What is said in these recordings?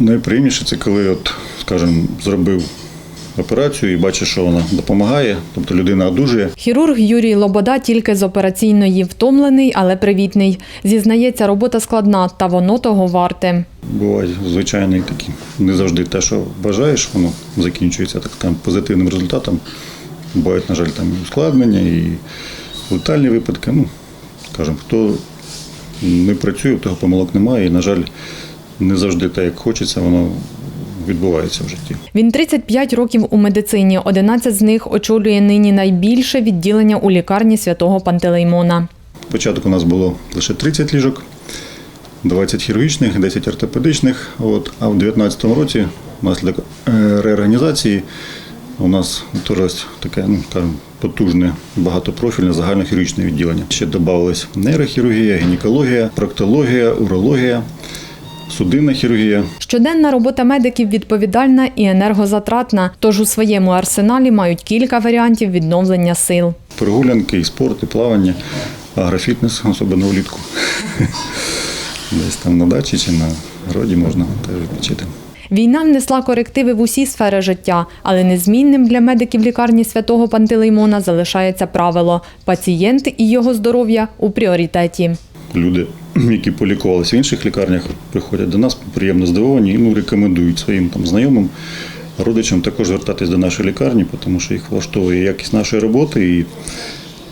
Найприємніше це коли, от, скажімо, зробив операцію і бачиш, що вона допомагає, тобто людина одужує. Хірург Юрій Лобода тільки з операційної втомлений, але привітний. Зізнається, робота складна, та воно того варте. Бувають звичайно і такі. Не завжди те, що бажаєш, воно закінчується так там позитивним результатом. Бувають, на жаль, там і ускладнення, і летальні випадки. Ну, скажімо, хто не працює, того помилок немає. І, на жаль, не завжди так, як хочеться, воно відбувається в житті. Він 35 років у медицині, 11 з них очолює нині найбільше відділення у лікарні святого Пантелеймона. Спочатку у нас було лише 30 ліжок, 20 хірургічних, 10 ортопедичних. От, а в 2019 році, внаслідок е, реорганізації, у нас утворилось таке, ну, скажімо, потужне багатопрофільне загальнохірургічне відділення. Ще додавалось нейрохірургія, гінекологія, проктологія, урологія, судинна хірургія. Щоденна робота медиків відповідальна і енергозатратна, тож у своєму арсеналі мають кілька варіантів відновлення сил. Прогулянки, і спорт, і плавання, агрофітнес, особливо влітку. Десь там на дачі чи на городі можна теж відпочити. Війна внесла корективи в усі сфери життя, але незмінним для медиків лікарні святого Пантелеймона залишається правило – пацієнт і його здоров'я у пріоритеті. Люди, які полікувалися в інших лікарнях, приходять до нас приємно здивовані і ну, рекомендують своїм там знайомим, родичам також звертатись до нашої лікарні, тому що їх влаштовує якість нашої роботи і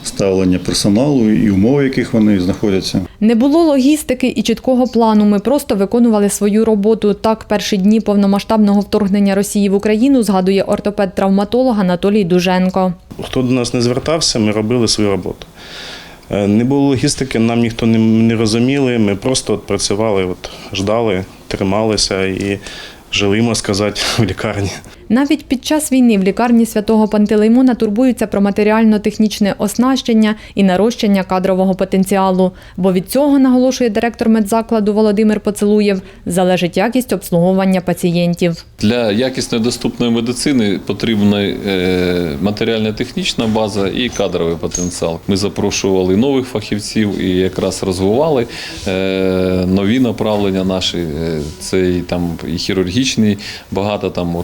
ставлення персоналу, і умови, в яких вони знаходяться. Не було логістики і чіткого плану. Ми просто виконували свою роботу. Так, перші дні повномасштабного вторгнення Росії в Україну згадує ортопед-травматолог Анатолій Дуженко. Хто до нас не звертався, ми робили свою роботу. Е, Не було логістики, нам ніхто не, не розуміли. Ми просто от працювали, от, ждали, трималися і жили, можна сказати, в лікарні. Навіть під час війни в лікарні святого Пантелеймона турбуються про матеріально-технічне оснащення і нарощення кадрового потенціалу. Бо від цього, наголошує директор медзакладу Володимир Поцелуєв, залежить якість обслуговування пацієнтів. Для якісної доступної медицини потрібна е, матеріально-технічна база і кадровий потенціал. Ми запрошували нових фахівців і якраз розвивали е, нові направлення наші. Е, Це і там і хірургічні, багато там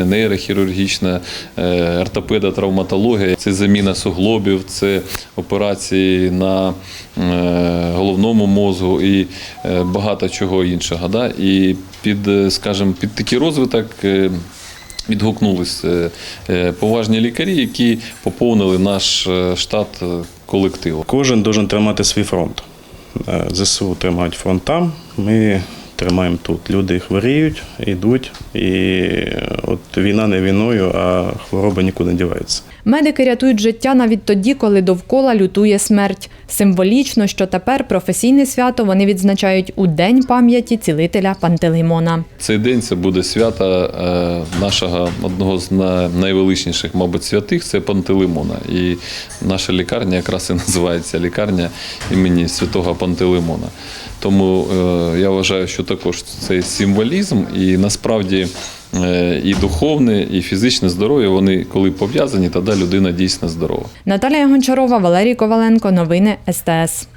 урологічне, нейрохірургічне, ортопеда, травматологія, це заміна суглобів, це операції на е, головному мозку і е, багато чого іншого. Да? І під, е, скажімо, під такий розвиток. Відгукнулись поважні лікарі, які поповнили наш штат колективу. Кожен має тримати свій фронт. ЗСУ тримають фронт там, ми тримаємо тут. Люди хворіють, йдуть, і е, от війна не війною, а хвороба нікуди не дівається. Медики рятують життя навіть тоді, коли довкола лютує смерть. Символічно, що тепер професійне свято вони відзначають у День пам'яті цілителя Пантелеймона. Цей день це буде свято е, нашого одного з найвеличніших, мабуть, святих це Пантелеймона. І наша лікарня якраз і називається лікарня імені святого Пантелеймона. Тому е, я вважаю, що також цей символізм і насправді. Е, І духовне, і фізичне здоров'я, вони коли пов'язані, тоді людина дійсно здорова. Наталія Гончарова, Валерій Коваленко. Новини СТС.